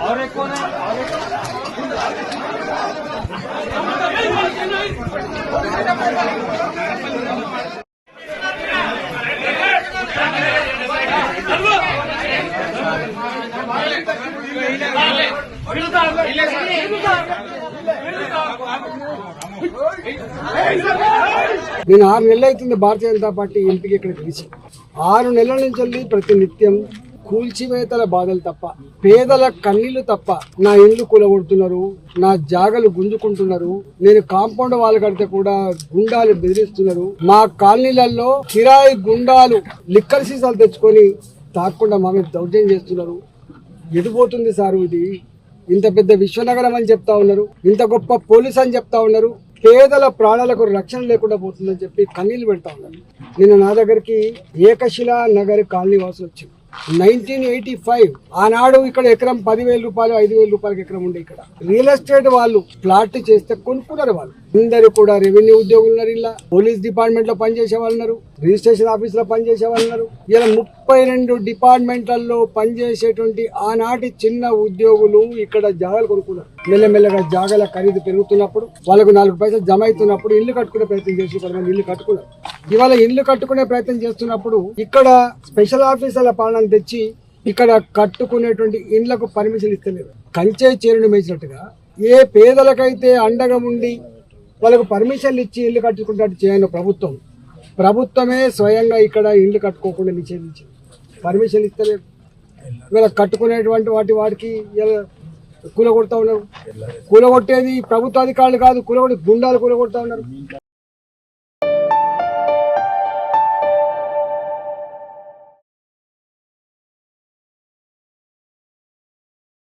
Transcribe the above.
और एक कौन నేను ఆరు నెలలు అవుతుంది భారతీయ జనతా పార్టీ ఎంపీకి ఇక్కడ పిలిచి ఆరు నెలల నుంచి వెళ్ళి ప్రతి నిత్యం కూల్చివేతల బాధలు తప్ప పేదల కన్నీళ్ళు తప్ప నా ఇండ్లు కూలగొడుతున్నారు నా జాగలు గుంజుకుంటున్నారు నేను కాంపౌండ్ వాళ్ళు కడితే కూడా గుండాలు బెదిరిస్తున్నారు. మా కాలనీలలో కిరాయి గుండాలు లిక్కర్ సీసాలు తెచ్చుకొని తాకుండా మా మీద దౌర్జన్యం చేస్తున్నారు. ఎటుపోతుంది సారు ఇది? ఇంత పెద్ద విశ్వనగరం అని చెప్తా ఉన్నారు. ఇంత గొప్ప పోలీస్ అని చెప్తా ఉన్నారు. పేదల ప్రాణాలకు రక్షణ లేకుండా పోతుందని చెప్పి కన్నీళ్ళు పెడతా ఉన్నారు. నిన్న నా దగ్గరికి ఏకశిలా నగర్ కాలనీ వాసులు వచ్చింది నైన్టీన్ ఎయిటీ ఫైవ్ ఆనాడు ఇక్కడ ఎకరం పదివేల రూపాయలు ఐదు వేల రూపాయలకి ఎకరం ఉండే ఇక్కడ. రియల్ ఎస్టేట్ వాళ్ళు ప్లాట్ చేస్తే కొనుక్కున్నారు వాళ్ళు. అందరు కూడా రెవెన్యూ ఉద్యోగులు ఉన్నారు ఇలా. పోలీస్ డిపార్ట్మెంట్లో పనిచేసే వాళ్ళు ఉన్నారు. రిజిస్ట్రేషన్ ఆఫీస్లో పనిచేసే వాళ్ళు ఉన్నారు. ఇలా ముప్పై రెండు డిపార్ట్మెంట్లలో పనిచేసేటువంటి ఆనాటి చిన్న ఉద్యోగులు ఇక్కడ జాగాలు కొనుక్కున్నారు. మెల్లమెల్లగా జాగాల ఖరీదు పెరుగుతున్నప్పుడు వాళ్ళకు నాలుగు పైసలు జమ అవుతున్నప్పుడు ఇల్లు కట్టుకునే ప్రయత్నం చేసి కొంతమంది ఇల్లు కట్టుకున్నారు. ఇవాళ ఇల్లు కట్టుకునే ప్రయత్నం చేస్తున్నప్పుడు ఇక్కడ స్పెషల్ ఆఫీసర్ల పాలన తెచ్చి ఇక్కడ కట్టుకునేటువంటి ఇండ్లకు పర్మిషన్ ఇస్తలేరు కంచే చేరును మేసినట్టుగా ఏ పేదలకైతే అండగా ఉండి వాళ్ళకు పర్మిషన్లు ఇచ్చి ఇల్లు కట్టుకుంటే చేయను ప్రభుత్వం. ప్రభుత్వమే స్వయంగా ఇక్కడ ఇల్లు కట్టుకోకుండా నిషేధించింది. పర్మిషన్ ఇస్తలేదు. ఇవాళ కట్టుకునేటువంటి వాటి వాటికి ఇలా కూలగొడతా ఉన్నారు. కూలగొట్టేది ప్రభుత్వ అధికారులు కాదు కూలగొట్టి గుండాలు కూలగొడతా ఉన్నారు.